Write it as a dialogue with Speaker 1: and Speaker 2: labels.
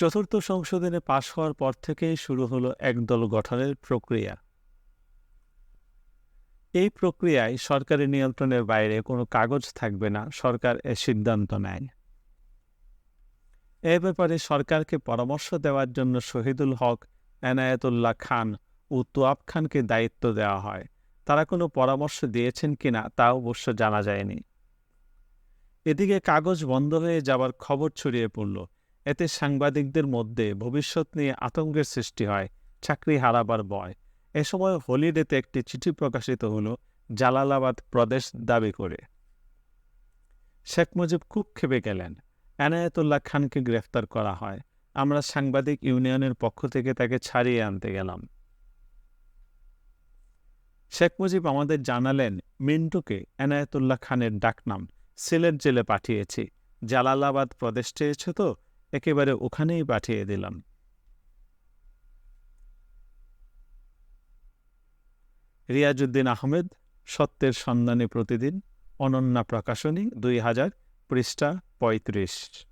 Speaker 1: চতুর্থ সংশোধনে পাশ হওয়ার পর থেকেই শুরু হলো একদল গঠনের প্রক্রিয়া। এই প্রক্রিয়ায় সরকারি নিয়ন্ত্রণের বাইরে কোনো কাগজ থাকবে না, সরকার এ সিদ্ধান্ত নেয়। এ ব্যাপারে সরকারকে পরামর্শ দেওয়ার জন্য শহীদুল হক, এনায়েতুল্লাহ খান ও তোয়াব খানকে দায়িত্ব দেওয়া হয়। তারা কোনো পরামর্শ দিয়েছেন কিনা তা অবশ্য জানা যায়নি। এদিকে কাগজ বন্ধ হয়ে যাবার খবর ছড়িয়ে পড়ল। এতে সাংবাদিকদের মধ্যে ভবিষ্যৎ নিয়ে আতঙ্কের সৃষ্টি হয়, চাকরি হারাবার ভয়। এ সময় হলিডেতে একটি চিঠি প্রকাশিত হলো জালালাবাদ প্রদেশ দাবি করে। শেখ মুজিব খুব খেপে গেলেন। এনায়েতুল্লাহ খানকে গ্রেফতার করা হয়। আমরা সাংবাদিক ইউনিয়নের পক্ষ থেকে তাকে ছাড়িয়ে আনতে গেলাম। শেখ মুজিব আমাদের জানালেন, মিন্টুকে এনায়েতুল্লাহ খানের ডাকনাম সিলেট জেলে পাঠিয়েছি। জালালাবাদ প্রদেশ চেয়েছে তো একেবারে ওখানেই পাঠিয়ে দিলাম। রিয়াজউদ্দিন আহমেদ, সত্যের সন্ধানে প্রতিদিন, অনন্যা প্রকাশনী দুই হাজার পৃষ্ঠা পঁয়ত্রিশ।